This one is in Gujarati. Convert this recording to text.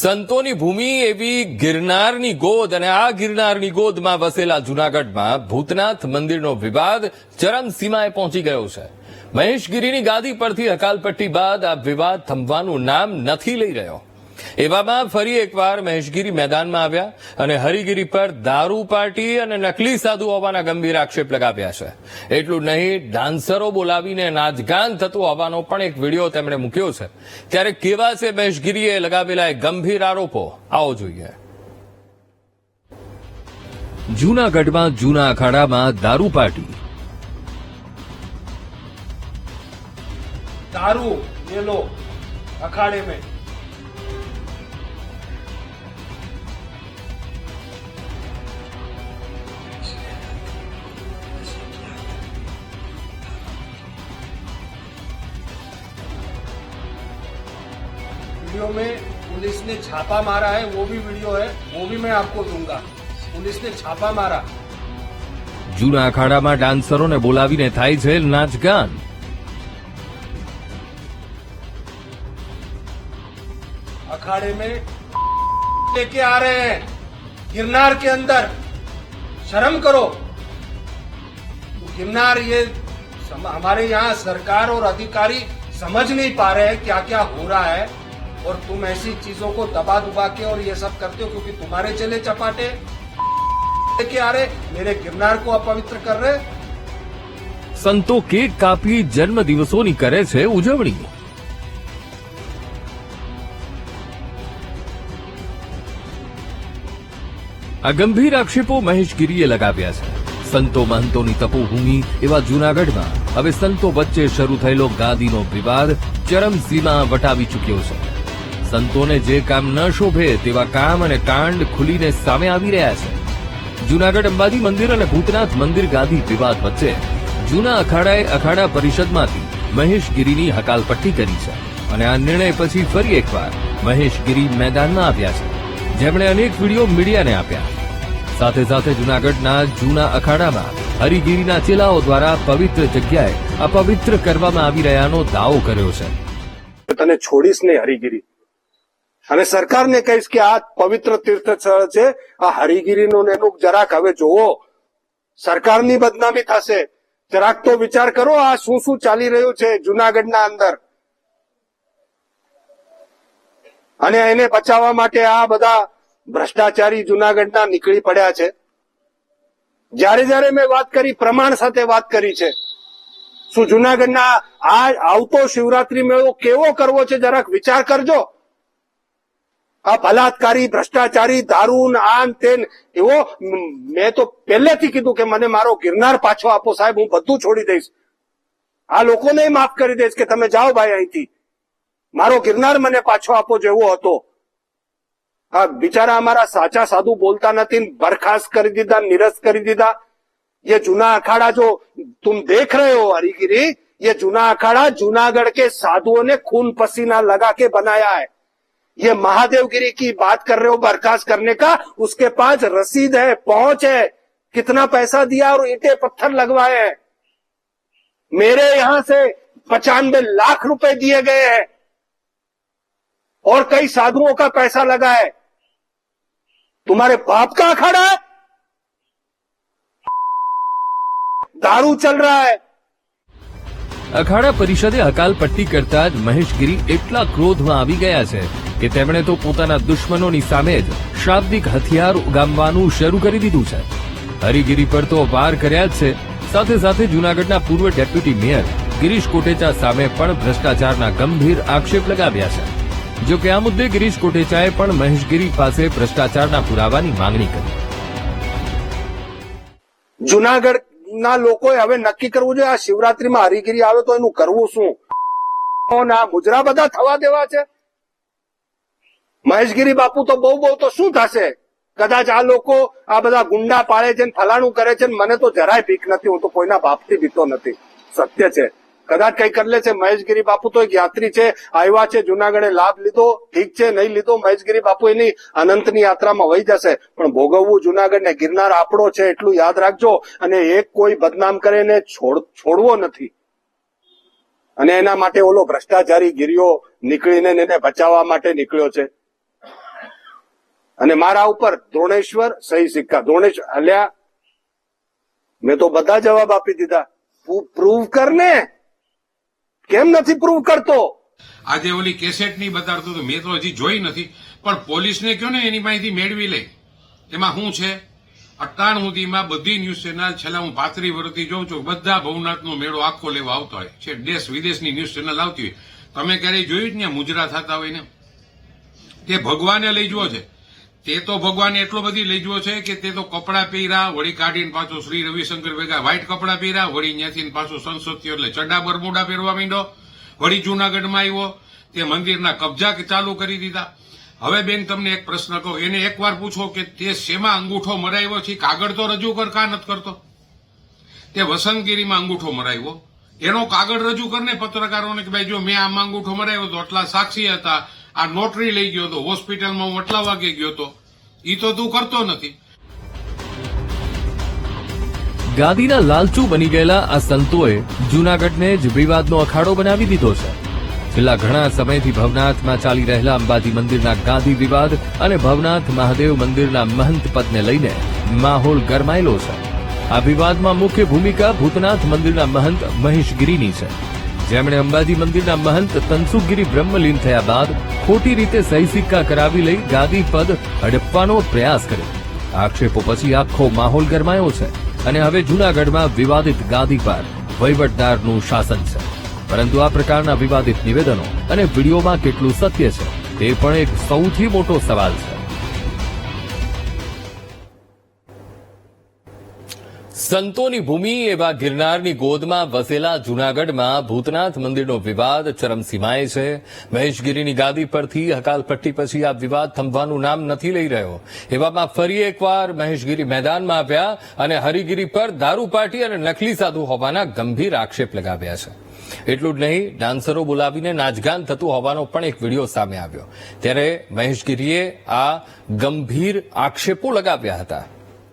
સંતોની ભૂમિ એવી ગિરનારની ગોદ અને આ ગિરનારની ગોદમાં વસેલા જૂનાગઢમાં ભૂતનાથ મંદિરનો વિવાદ ચરમસીમાએ પહોંચી ગયો છે. મહેશગીરીની ગાદી પરથી હકાલપટ્ટી બાદ આ વિવાદ થંભવાનું નામ નથી લઈ રહ્યો. એવામાં ફરી એકવાર મહેશગીરી મેદાનમાં આવ્યા અને હરિગીરી પર દારૂ પાર્ટી અને નકલી સાધુ હોવાના ગંભીર આક્ષેપ લગાવ્યા છે એટલું નહીં ડાન્સરો બોલાવીને નાચગાન થતું હોવાનો પણ એક વિડીયો તેમણે મૂક્યો છે ત્યારે કેવા છે મહેશગીરીએ લગાવેલા એ ગંભીર આરોપો આવો જોઈએ જૂનાગઢમાં જૂના અખાડામાં દારૂ પાર્ટી दारू ये लो अखाड़े में वीडियो में पुलिस ने छापा मारा है वो भी वीडियो है वो भी मैं आपको दूंगा पुलिस ने छापा मारा જૂના અખાડામાં ડાન્સરોને બોલાવીને થાય છે નાચગાન अखाड़े में लेके आ रहे हैं गिरनार के अंदर शर्म करो तो गिरनार ये सम, हमारे यहाँ सरकार और अधिकारी समझ नहीं पा रहे हैं क्या क्या हो रहा है और तुम ऐसी चीजों को दबा दुबा के और ये सब करते हो क्योंकि तुम्हारे चले चपाटे लेके आ रहे मेरे गिरनार को अपवित्र कर रहे સંતો કેક કાપી જન્મ દિવસોની કરે છે ઉજવણી આ ગંભીર આક્ષેપો મહેશગીરીએ લગાવ્યા છે સંતો મહંતોની તપોભૂમિ એવા જૂનાગઢમાં હવે સંતો વચ્ચે શરૂ થયેલો ગાદીનો વિવાદ ચરમસીમા વટાવી ચૂક્યો છે સંતોને જે કામ ન શોભે તેવા કામ અને કાંડ ખુલીને સામે આવી રહ્યા છે. જુનાગઢ અંબાજી મંદિર અને ભૂતનાથ મંદિર ગાદી વિવાદ વચ્ચે જૂના અખાડાએ અખાડા પરિષદમાંથી મહેશગીરીની હકાલપટ્ટી કરી છે અને આ નિર્ણય પછી ફરી એકવાર મહેશગીરી મેદાનમાં આવ્યા છે. જેમણે અનેક વીડિયો મીડિયાને આપ્યા. સાથે સાથે જૂનાગઢના જૂના અખાડામાં હરિગીરીના ચેલાઓ દ્વારા પવિત્ર જગ્યાએ અપવિત્ર કરવામાં આવી રહ્યાનો દાવો કર્યો છે. તને છોડીશ નહીં હરિગીરી. અને સરકારને કહીશ કે આ પવિત્ર તીર્થ સ્થળ છે, આ હરિગીરીનું એનું જરાક હવે જોવો. સરકારની બદનામી થશે. જરાક તો વિચાર કરો આ શું શું ચાલી રહ્યું છે જુનાગઢના અંદર. અને એને બચાવવા માટે આ બધા ભ્રષ્ટાચારી જુનાગઢના નીકળી પડ્યા છે. જ્યારે જ્યારે મેં વાત કરી, પ્રમાણ સાથે વાત કરી છે. શું જુનાગઢના આ આવતો શિવરાત્રી મેળો કેવો કરવો છે જરાક વિચાર કરજો. આ બલાત્કારી ભ્રષ્ટાચારી દારૂ ને આન તેન એવો મ- મેં તો પહેલેથી કીધું કે મને મારો ગિરનાર પાછો આપો સાહેબ હું બધું છોડી દઈશ આ લોકોને માફ કરી દઈશ કે તમે જાઓ ભાઈ અહીંથી મારો ગિરનાર મને પાછો આપો જેવો હતો આ બિચારા અમારા સાચા સાધુ બોલતા નથી ને બરખાસ્ત કરી દીધા નિરસ્ત કરી દીધા ये जूना अखाड़ा जो तुम देख रहे हो हरिगिरी ये जूना अखाड़ा जूनागढ़ के साधुओं ने खून पसीना लगा के बनाया है ये महादेवगिरी की बात कर रहे हो बर्खास्त करने का उसके पास रसीद है पहुंच है कितना पैसा दिया और ईटे पत्थर लगवाए हैं मेरे यहां से पचानवे लाख रुपए दिए गए हैं और कई साधुओं का पैसा लगा है तुम्हारे बाप का अखाड़ा है दारू चल रहा है અખાડા પરિષદે હકાલપટ્ટી કરતા જ મહેશગીરી એટલા ક્રોધમાં આવી ગયા છે કે તેમણે તો પોતાના દુશ્મનોની સામે જ શાબ્દિક હથિયાર ઉગામવાનું શરૂ કરી દીધું છે. હરિગીરી પર તો વાર કર્યા જ છે. સાથે સાથે જૂનાગઢના પૂર્વ ડેપ્યુટી મેયર ગિરીશ કોટેચા સામે પણ ભ્રષ્ટાચારના ગંભીર આક્ષેપ લગાવ્યા છે. જો કે આ મુદ્દે ગિરીશ કોટેચાએ પણ મહેશગીરી પાસે ભ્રષ્ટાચારના પુરાવાની માંગણી કરી. જુનાગઢ ના લોકોએ હવે નક્કી કરવું જોઈએ આ શિવરાત્રીમાં હરિગીરી આવે તો એનું કરવું શું? આ મુજરા બધા થવા દેવા છે. મહેશગીરી બાપુ તો બહુ બહુ તો શું થશે? કદાચ આ લોકો આ બધા ગુંડા પાળે છે ફલાણું કરે છે મને તો જરાય ભીખ નથી, હું તો કોઈના બાપથી બીતો નથી. સત્ય છે. કદાચ કઈ કરી લે છે મહેશગીરી બાપુ તો એક યાત્રી છે, આવ્યા છે, જુનાગઢે લાભ લીધો, ઠીક છે, નહીં લીધો, મહેશગીરી બાપુ એની અનંતની યાત્રામાં વહી જશે. પણ ભોગવવું જુનાગઢ ને ગિરનાર આપણો છે એટલું યાદ રાખજો અને એક કોઈ બદનામ કરે ને છોડ, છોડવો નથી. અને એના માટે ઓલો ભ્રષ્ટાચારી ગીરીઓ નીકળીને એને બચાવવા માટે નીકળ્યો છે. અને મારા ઉપર દ્રોણેશ્વર સહી સિક્કા. દ્રોણેશ્વર અલ્યા, મેં તો બધા જવાબ આપી દીધા. પ્રૂવ કર ને કેમ નથી પ્રૂવ કરતો? આજે ઓલી કેસેટની બતાડતો તો મેં તો હજી જોઈ નથી, પણ પોલીસને કયો ને એની માહિતી મેળવી લે? એમાં શું છે? અટાણ સુધીમાં બધી ન્યૂઝ ચેનલ, છેલ્લા હું પાંત્રી વર્ષથી જોઉં છું, બધા ભવનાથનો મેળો આખો લેવા આવતો હોય. છે દેશ વિદેશની ન્યૂઝ ચેનલ આવતી હોય. તમે ક્યારેય જોયું જ ને મુજરા થતા હોય ને? તે ભગવાને લઈ જવો છે. તે તો ભગવાને એટલો બધી લઈ જવો છે કે તે તો કપડાં પહેર્યા, વળી કાઢીને પાછું શ્રી રવિશંકર ભેગા વ્હાઇટ કપડાં પહેર્યા, વળી ત્યાંથી પાછું સંસદ એટલે ચડ્ડા બરમુડા પહેરવા માંડ્યો. વળી જૂનાગઢમાં આવ્યો. તે મંદિરના કબજા ચાલુ કરી દીધા. હવે બેન તમને એક પ્રશ્ન કહો. એને એકવાર પૂછો કે તે શેમાં અંગૂઠો મરાવ્યો છે? કાગળ તો રજૂ કર, કા નથી કરતો? તે વસંતગીરીમાં અંગૂઠો મરાવ્યો. એનો કાગળ રજૂ કરને પત્રકારોને કે ભાઈ જો મેં આમાં અંગૂઠો મરાવ્યો હતો આટલા સાક્ષી હતા. આ નોટરી લઈ ગયો હતો હોસ્પિટલમાં હું વાગે ગયો હતો એ તો તું કરતો નથી. ગાદીના લાલચુ બની ગયેલા આ સંતોએ જૂનાગઢને જ વિવાદનો અખાડો બનાવી દીધો છે. છેલ્લા ઘણા સમયથી ભવનાથમાં ચાલી રહેલા અંબાજી મંદિરના ગાદી વિવાદ અને ભવનાથ મહાદેવ મંદિરના મહંત પદને લઈને માહોલ ગરમાયેલો છે. આ વિવાદમાં મુખ્ય ભૂમિકા ભૂતનાથ મંદિરના મહંત મહેશગીરીની છે. જેમણે અંબાજી મંદિરના મહંત તનસુખગીરી બ્રહ્મલીન થયા બાદ ખોટી રીતે સહી સિક્કા કરાવી લઈ ગાદી પદ હડપવાનો પ્રયાસ કર્યો. આક્ષેપો પછી આખો માહોલ ગરમાયો છે અને હવે જૂનાગઢમાં વિવાદિત ગાદી પર વહીવટદારનું શાસન છે. પરંતુ આ પ્રકારના વિવાદિત નિવેદનો અને વિડીયોમાં કેટલું સત્ય છે, તે પણ એક સૌથી મોટો સવાલ છે. સંતોની ભૂમિ એવા ગિરનારની ગોદમાં વસેલા જૂનાગઢમાં ભૂતનાથ મંદિરનો વિવાદ ચરમસીમાએ છે. મહેશગીરીની ગાદી પરથી હકાલપટ્ટી પછી આ વિવાદ થંભવાનું નામ નથી લઈ રહ્યો. એવામાં ફરી એકવાર મહેશગીરી મેદાનમાં આવ્યા અને હરિગીરી પર દારૂ પાર્ટી અને નકલી સાધુ હોવાના ગંભીર આક્ષેપ લગાવ્યા છે. એટલું જ નહીં, ડાન્સરો બોલાવીને નાચગાન થતું હોવાનો પણ એક વીડિયો સામે આવ્યો. ત્યારે મહેશગીરીએ આ ગંભીર આક્ષેપો લગાવ્યા હતા.